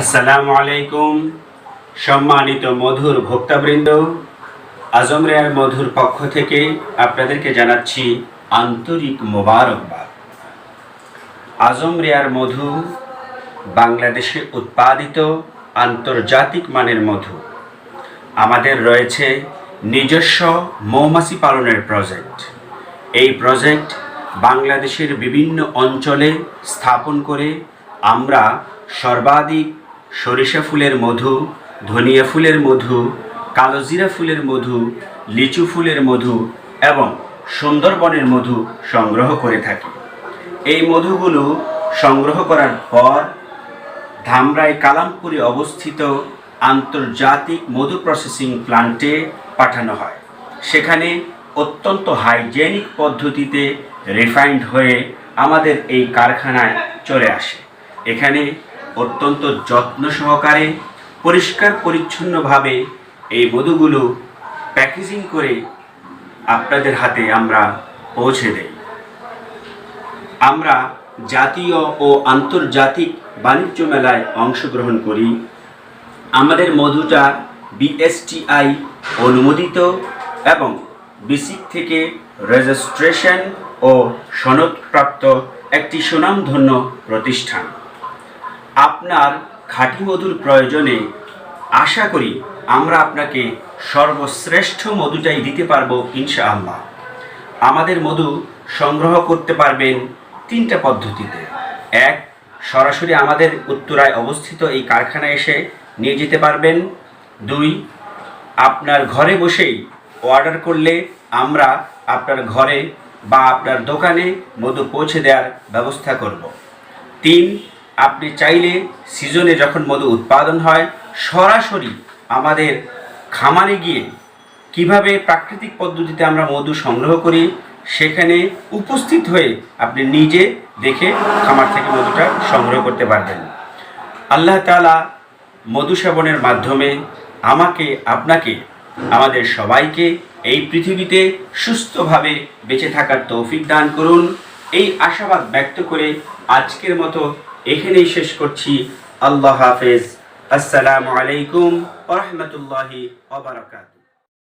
আসসালামু আলাইকুম, সম্মানিত মধুর ভোক্তাবৃন্দ। আজম রেয়ার মধুর পক্ষ থেকে আপনাদেরকে জানাচ্ছি আন্তরিক মোবারকবাদ। আজম রেয়ার মধু বাংলাদেশে উৎপাদিত আন্তর্জাতিক মানের মধু। আমাদের রয়েছে নিজস্ব মৌমাছি পালনের প্রজেক্ট। এই প্রজেক্ট বাংলাদেশের বিভিন্ন অঞ্চলে স্থাপন করে আমরা সর্বাধিক সরিষা ফুলের মধু, ধনিয়া ফুলের মধু কালোজিরা ফুলের মধু, লিচু ফুলের মধু এবং সুন্দরবনের মধু সংগ্রহ করে থাকি। এই মধুগুলো সংগ্রহ করার পর ধামরাই কালামপুরে অবস্থিত আন্তর্জাতিক মধু প্রসেসিং প্লান্টে পাঠানো হয়। সেখানে অত্যন্ত হাইজেনিক পদ্ধতিতে রিফাইন্ড হয়ে আমাদের এই কারখানায় চলে আসে। এখানে অত্যন্ত যত্ন সহকারে, পরিষ্কার পরিচ্ছন্নভাবে এই মধুগুলো প্যাকেজিং করে আপনাদের হাতে আমরা পৌঁছে দেই। আমরা জাতীয় ও আন্তর্জাতিক বাণিজ্য মেলায় অংশগ্রহণ করি। আমাদের মধুটা বিএসটিআই অনুমোদিত এবং বিসিক থেকে রেজিস্ট্রেশন ও সনদপ্রাপ্ত একটি সুনামধন্য প্রতিষ্ঠান। আপনার খাঁটি মধুর প্রয়োজনে আশা করি আমরা আপনাকে সর্বশ্রেষ্ঠ মধুটাই দিতে পারব ইনশাআল্লাহ। আমাদের মধু সংগ্রহ করতে পারবেন তিনটা পদ্ধতিতে। এক, সরাসরি আমাদের উত্তরায় অবস্থিত এই কারখানায় এসে নিয়ে যেতে পারবেন। দুই, আপনার ঘরে বসেই অর্ডার করলে আমরা আপনার ঘরে বা আপনার দোকানে মধু পৌঁছে দেওয়ার ব্যবস্থা করব। তিন আপনি চাইলে সিজনে যখন মধু উৎপাদন হয়, সরাসরি আমাদের খামারে গিয়ে কীভাবে প্রাকৃতিক পদ্ধতিতে আমরা মধু সংগ্রহ করি, সেখানে উপস্থিত হয়ে আপনি নিজে দেখে খামার থেকে মধুটা সংগ্রহ করতে পারবেন। আল্লাহ তাআলা মধু সেবনের মাধ্যমে আমাকে, আপনাকে, আমাদের সবাইকে এই পৃথিবীতে সুস্থভাবে বেঁচে থাকার তৌফিক দান করুন। এই আশাবাদ ব্যক্ত করে আজকের মতো এখানেই শেষ করছি। আল্লাহ হাফেজ। আসসালামু আলাইকুম ওরহমতুল্লাহি ওবরাকাতুহ